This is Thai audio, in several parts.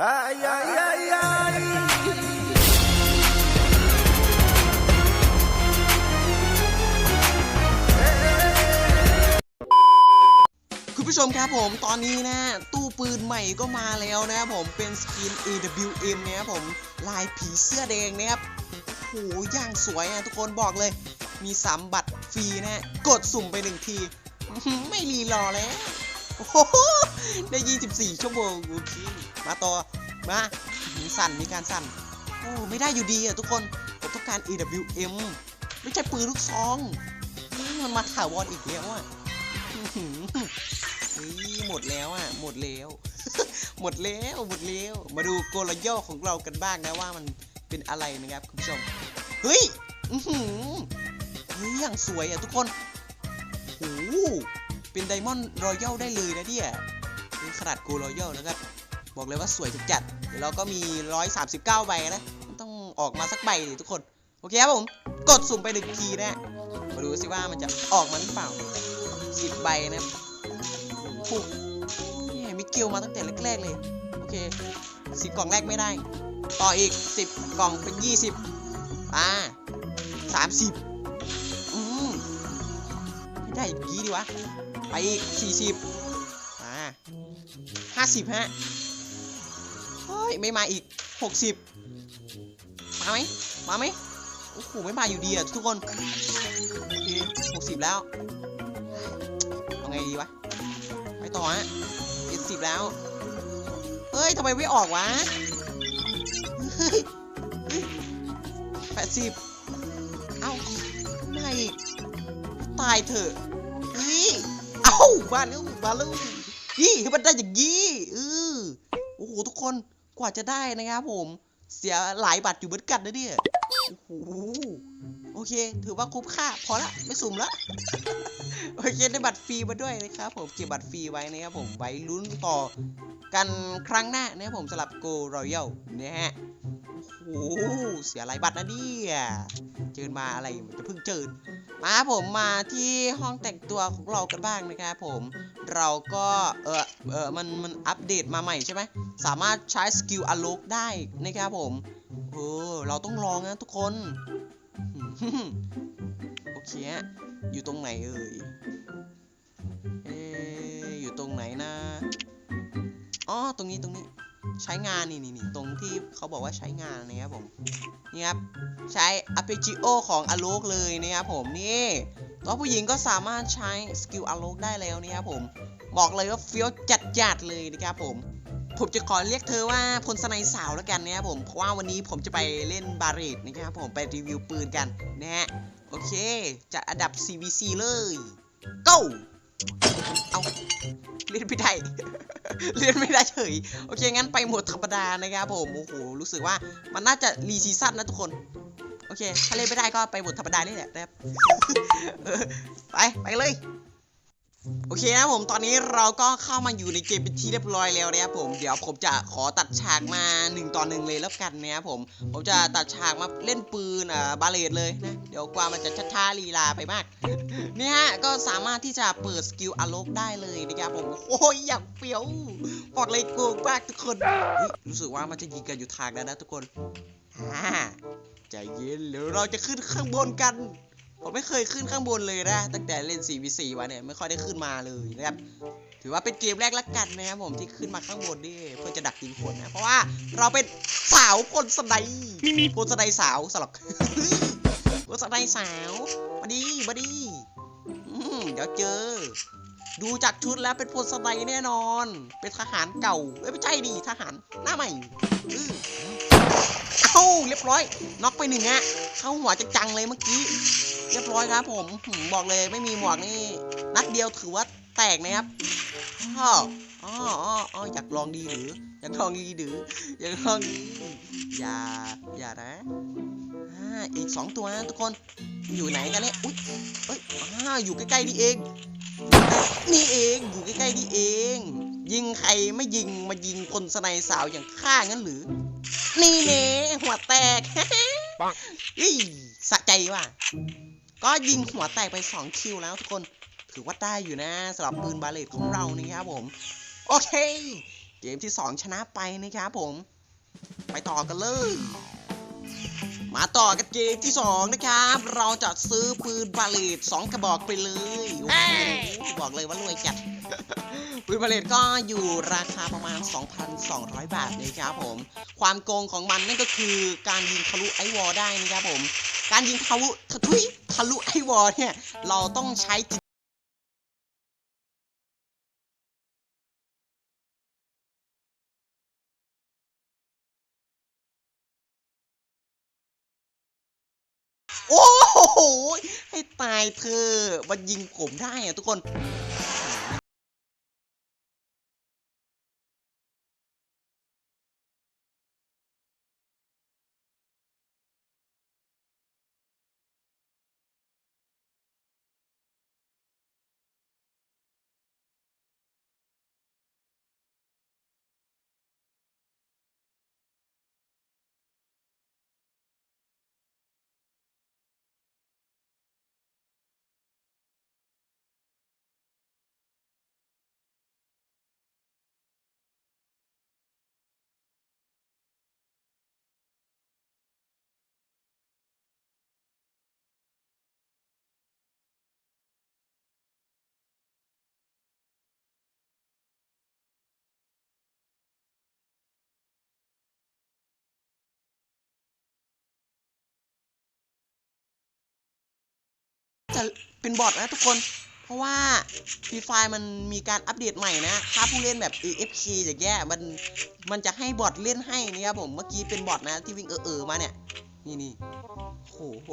Ay, ay, ay, ay. คุณผู้ชมครับผมตอนนี้นะ ตู้ปืนใหม่ก็มาแล้วนะครับผมเป็นสกิน AWM นะครับผมลายผีเสื้อแดงนะครับโหอย่างสวยอะทุกคนบอกเลย มีสามบัตรฟรีนะ กดสุ่มไปหนึ่งที ไม่รีรอแล้ว โอ้โห ได้ 24 ชั่วโมงโอเคมาต่อ มาสั่นมีการสั่นโอ้ไม่ได้อยู่ดีอะทุกคน ผมต้องการ AWM ไม่ใช่ปืนลูกซอง มันมาถาวรอีกแล้วอะหมดแล้วอะ หมดแล้ว หมดแล้ว หมดแล้ว มาดูโกลย่อของเรากันบ้างนะว่ามันเป็นอะไรนะครับคุณผู้ชม เฮ้ยอือหือเฮ้ยอย่างสวยอะทุกคนโอ้เป็นไดมอนด์รอยัลได้เลยนะเนี่ย ขนาดโกลย่อนะครับ บอกเลยว่าสวยทุกจัด เดี๋ยวเราก็มี 139 ใบนะ ต้องออกมาสักใบดิทุกคน โอเคครับผม กดสุ่มไปหนึ่งทีนะมาดูสิว่ามันจะออกมาหรือเปล่า 10 ใบนะครับโอ้โหนี่มิเกลมาตั้งแต่แรกๆเลย โอเคสิบกล่องแรกไม่ได้ ต่ออีกสิบกล่องเป็นยี่สิบอ่าสามสิบอืมไม่ได้อย่างนี้ดีวะ ไปอีกสี่สิบ สิบฮะเฮ้ยไม่มาอีกหกสิบมาไหมมาไหมโอ้โหไม่มาอยู่ดีอะทุกคนโอเคหกสิบแล้วเอาไงดีวะไปต่อฮะเจ็ดสิบแล้วเฮ้ยทำไมไม่ออกวะแปดสิบเอ้าไม่อีกตายเถอะเฮ้ยเอ้ามาแล้วมาแล้ว ยี่มันได้อย่างยี่เออโอ้โหทุกคนกว่าจะได้นะครับผม เสียหลายบัตรอยู่เหมือนกันนะเนี่ยโอ้โหโอเค ถือว่าคุ้มค่า พอละไม่สุ่มละโอเคได้บัตรฟรีมาด้วยนะครับผมเก็บบัตรฟรีไว้นะครับผมไว้ลุ้นต่อกันครั้งหน้านะครับผมสำหรับ Go Royal นะฮะโอ้โหเสียหลายบัตรนะเนี่ยเจิญมาอะไรมันจะเพิ่งเจิญ มาผมมาที่ห้องแต่งตัวของเรากันบ้างนะครับผม เราก็เออเออมันมันอัปเดตมาใหม่ใช่ไหมสามารถใช้สกิลอ l ล k ได้นะครับผมเออเราต้องลองนะทุกคนโอเคอยู่ตรงไหนเอ่ยเอ๊ะอยู่ตรงไหนนะอ๋อตรงนี้ตรงนี้ ใช้งานนี่นี่นี่ตรงที่เขาบอกว่าใช้งานนะครับผมนี่ครับใช้ Arpeggio ของ a l o k เลยนะครับผมนี่ตัวผู้หญิงก็สามารถใช้สกิล a l o k ได้แล้วนะครับผมบอกเลยว่าเฟี้ยวจัดๆเลยนะครับผมผมจะขอเรียกเธอว่าพลสไนสาวแล้วกันนะครับผมเพราะว่าวันนี้ผมจะไปเล่นบาเรตนะครับผมไปรีวิวปืนกันนะฮะโอเคจัดอันดับ CVC เลย go เอาเล่นไม่ได้ เล่นไม่ได้เฉย โอเค งั้นไปหมดธรรมดานะครับผม โอ้โห รู้สึกว่ามันน่าจะรีซีซั่นนะทุกคน โอเค ถ้าเล่นไม่ได้ก็ไปหมดธรรมดานี่แหละนะครับ ไป ไปเลย โอเคนะผมตอนนี้เราก็เข้ามาอยู่ในเกมเป็นที่เรียบร้อยแล้วนะครับผมเดี๋ยวผมจะขอตัดฉากมา1ต่อหนึ่งเลยแล้วกันนะครับผมผมจะตัดฉากมาเล่นปืนอ่าบาเลตเลยนะเดี๋ยวกว่ามันจะช้าๆลีลาไปมากนี่ฮะก็สามารถที่จะเปิดสกิลอ l ล k ได้เลยนะครับผมโอ้ยอยากเฟี้ยวบอกเลยโกงมากทุกคนรู้สึกว่ามันจะยิงกันอยู่ทางนั้นนะทุกคนใจเย็นเดี๋ยวเราจะขึ้นข้างบนกัน ผมไม่เคยขึ้นข้างบนเลยนะ ตั้งแต่เล่น 4v4 มาเนี่ยไม่ค่อยได้ขึ้นมาเลยนะครับ ถือว่าเป็นเกมแรกละกันนะครับผมที่ขึ้นมาข้างบนนี่เพื่อจะดักยิงคนนะ เพราะว่าเราเป็นสาวคนสไนคนสไนสาวสลับคนสไนสาวมาดีมาดีอืมเดี๋ยวเจอ ดูจากชุดแล้วเป็นพลสไนแน่นอน เป็นทหารเก่าเอ้ยไม่ใช่ดิทหารหน้าใหม่อื้อเอ้าเรียบร้อยน็อกไปหนึ่งอะเข้าหัวจังๆเลยเมื่อกี้ เรียบร้อยครับผมบอกเลยไม่มีหมวกนี่ นัดเดียวถือว่าแตกนะครับอ้ออ๋ออ๋ออ๋ออยากลองดีหรืออยากลองดีหรืออยากลองดีอย่าอย่านะอีกสองตัวนะทุกคนอยู่ไหนกันเนี่ยอุ๊ยเอ้ยอ่าอยู่ใกล้ๆนี่เอง นี่เองอยู่ใกล้ๆนี่เอง ยิงใครไม่ยิงมายิงคนสไนสาวอย่างข้างั้นหรือ นี่เน่หัวแตกปังอีสะใจว่ะ ก็ยิงหัวแตกไป 2 คิวแล้วทุกคน ถือว่าได้อยู่นะสำหรับปืนบาเลตของเรานะครับผม โอเค เกมที่สองชนะไปนะครับผม ไปต่อกันเลย มาต่อกันเกมที่สองนะครับ เราจะซื้อปืนบาเลตสองกระบอกไปเลย โอ้โหบอกเลยว่ารวยจัดปืนบาเลตก็อยู่ราคาประมาณ 2,200 บาทนะครับผม ความโกงของมันนั่นก็คือการยิงทะลุไอวอลได้นะครับผม การยิงทะลุทะทุยทะลุไอวอลเนี่ย เราต้องใช้จิตโอ้โห ให้ตายเธอมันยิงผมได้อะทุกคน เป็นบอทนะทุกคน เพราะว่าฟรีไฟมันมีการอัปเดตใหม่นะ ถ้าผู้เล่นแบบ AFK อย่างเงี้ยมันมันจะให้บอทเล่นให้นะครับผม เมื่อกี้เป็นบอทนะที่วิ่งเออๆมาเนี่ย นี่นี่โอ้โห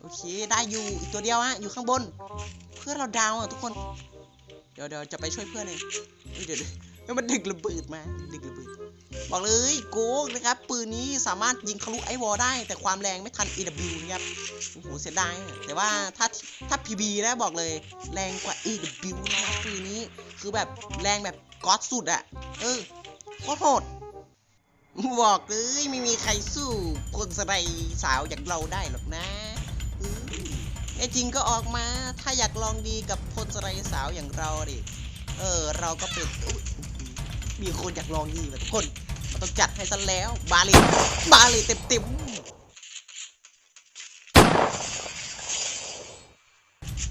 โอเค ได้อยู่อีกตัวเดียวฮะ อยู่ข้างบน เพื่อนเราดาวอะทุกคน เดี๋ยวเดี๋ยวจะไปช่วยเพื่อนเองเดี๋ยวเดี๋ยว เฮ้ยมันดึกระเบิดมาดึกระเบิดบอกเลยโกงนะครับ ปืนนี้สามารถยิงทะลุไอวอลได้ แต่ความแรงไม่ทัน AW นะครับโอ้โหเสียดายแต่ว่าถ้าถ้า PB นะบอกเลย แรงกว่า AW นะครับปืนนี้คือแบบแรงแบบก๊อตสุดอะเออโคตรโหดบอกเลยไม่มีใครสู้คนสไลสาวอย่างเราได้หรอกนะไอ้จริงก็ออกมาถ้าอยากลองดีกับคนสไลสาวอย่างเราดิเออ เราก็เป็น มีคนอยากลองดีแบบทุกคนเราต้องจัดให้ซะแล้ว บาเลบาเลเต็มเต็มๆ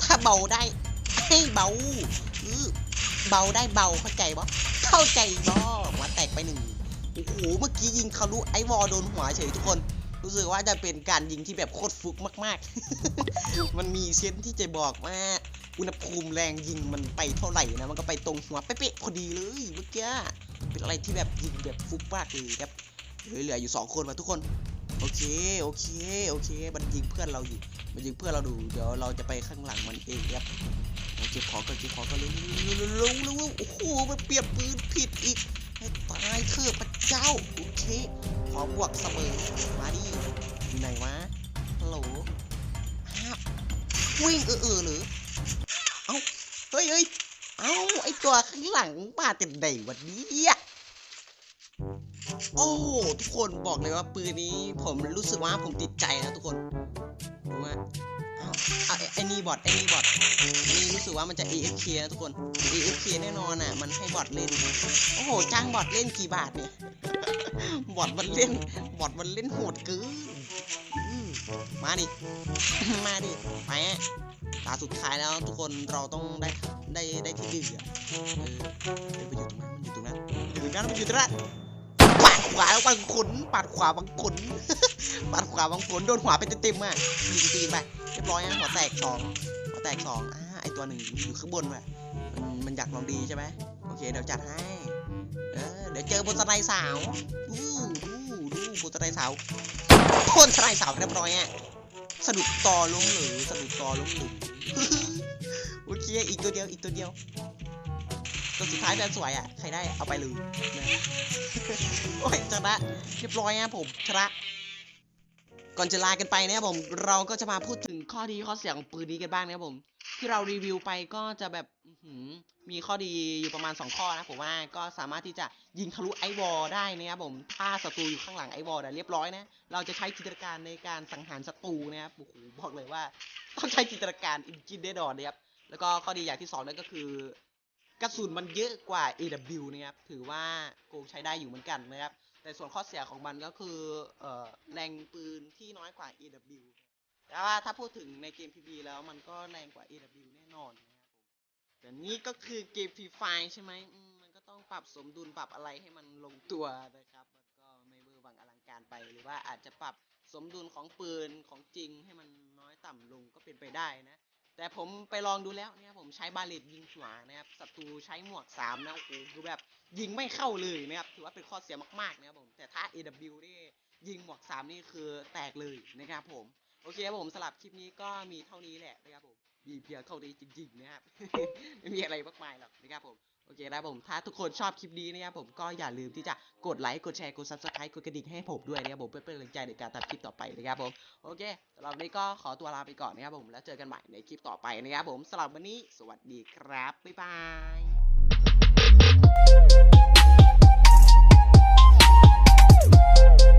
ถ้าเบาได้ให้เบาอือเบาได้เบาเข้าใจบ่เข้าใจบ่หัวแตกไปหนึ่งโอ้โหเมื่อกี้ยิงทะลุไอวอลโดนหัวเฉยทุกคน รู้สึกว่าจะเป็นการยิงที่แบบโคตรฟุกมาก ๆ มันมีเซนที่จะบอกว่า อุณหภูมิแรงยิงมันไปเท่าไหร่นะมันก็ไปตรงหัวเป๊ะๆพอดีเลยเมื่อกี้เป็นอะไรที่แบบยิงแบบฟุกมากเลยครับเหลืออยู่สองคนมาทุกคนโอเคโอเคโอเค มันยิงเพื่อนเราอยู่ มันยิงเพื่อนเราดูเดี๋ยวเราจะไปข้างหลังมันเองครับเอาเก็บของก่อนเก็บของก่อนเร็วๆๆๆๆๆโอ้โหมันเปลี่ยนปืนผิดอีกให้ตายเถอะพระเจ้าโอเคขอบวกเสมอมาดิอยู่ไหนวะฮัลโหลอ้ววิ่งเออเออหรือ เอ้าเฮ้ยเฮ้ยเอ้าไอตัวข้างหลังมาเต็มใดวันนี้อะโอ้โหทุกคนบอกเลยว่าปืนนี้ผมรู้สึกว่าผมติดใจนะทุกคนดูว่าเอ้าอะไอ้ไอ้นี่บอทไอ้นี่บอทนนี้รู้สึกว่ามันจะ AFK นะทุกคน AFK แน่นอนอะ มันให้บอทเล่น โอ้โห จ้างบอทเล่นกี่บาทเนี่ย บอทมันเล่น บอทมันเล่นโหดเกินมาดิ มาดิ ไปอะ ตาสุดท้ายแล้วทุกคนเราต้องได้ได้ได้ที่หนึ่งอะเออเดี๋ยวไปอยู่ตรงนั้นมันอยู่ตรงนั้นอยู่ตรงนั้นมันอยู่ตรงนั้นปาดขวาบางขนปาดขวาบางขนปาดขวาบางขนโดนหัวไปเต็มๆอะยิงตีนไปเรียบร้อยอะหัวแตกสองหัวแตกสองอ่าไอตัวหนึ่งอยู่ข้างบนว่ะมันมันอยากลองดีใช่ไหมโอเคเดี๋ยวจัดให้เออเดี๋ยวเจอบนสไลด์สาวอู้ดูดูบนสไลด์สาวบนสไลด์สาวเรียบร้อยอะสะดุดตอล้มหรือสะดุดตอล้มหรือ โอเคอีกตัวเดียวอีกตัวเดียวตัวสุดท้ายแฟนสวยอะใครได้เอาไปเลยนะโอ้ยชนะเรียบร้อยนะผมชนะก่อนจะลากันไปนะครับผม เราก็จะมาพูดถึงข้อดีข้อเสียของปืนนี้กันบ้างนะครับผม ที่เรารีวิวไปก็จะแบบมีข้อดีอยู่ประมาณ 2 ข้อนะผมว่าก็สามารถที่จะยิงทะลุไอวอลได้นะครับผมถ้าศัตรูอยู่ข้างหลังไอวอลเรียบร้อยนะ เราจะใช้จินตนาการในการสังหารศัตรูนะครับโอ้โหบอกเลยว่า ต้องใช้จินตนาการอินจินแน่นอนนะครับ แล้วก็ข้อดีอย่างที่สองนั่นก็คือกระสุนมันเยอะกว่า AW นะครับ ถือว่าโกงใช้ได้อยู่เหมือนกันนะครับ แต่ส่วนข้อเสียของมันก็คือเอ่อแรงปืนที่น้อยกว่า AW แต่ว่าถ้าพูดถึงในเกม PB แล้วมันก็แรงกว่า AW แน่นอนนะครับผมแต่นี่ก็คือเกม Free Fire ใช่ไหมมันก็ต้องปรับสมดุลปรับอะไรให้มันลงตัวนะครับ มันก็ไม่เบอร์วังอลังการไป หรือว่าอาจจะปรับสมดุลของปืนของจริงให้มัน ต่ำลงก็เป็นไปได้นะ แต่ผมไปลองดูแล้วเนี่ยผมใช้บาเลตยิงหัวนะครับศัตรูใช้หมวกสามนะโอ้โหคือแบบยิงไม่เข้าเลยนะครับถือว่าเป็นข้อเสียมากๆนะครับผมแต่ถ้า AW นี่ยิงหมวกสามนี่คือแตกเลยนะครับผมโอเคครับผมสลับคลิปนี้ก็มีเท่านี้แหละนะครับผมมีเพียงเท่านี้จริงๆนะครับไม่มีอะไรมากมายหรอกนะครับผม โอเคนะผมถ้าทุกคนชอบคลิปนี้นะครับผมก็อย่าลืมที่จะกดไลค์กดแชร์กดซับสไครต์กดกระดิ่งให้ผมด้วยนะครับผมเพื่อเป็นกำลังใจในการทำคลิปต่อไปนะครับผมโอเคสำหรับวันนี้ก็ขอตัวลาไปก่อนนะครับผมแล้วเจอกันใหม่ในคลิปต่อไปนะครับผมสำหรับวันนี้ สวัสดีครับบ๊ายบาย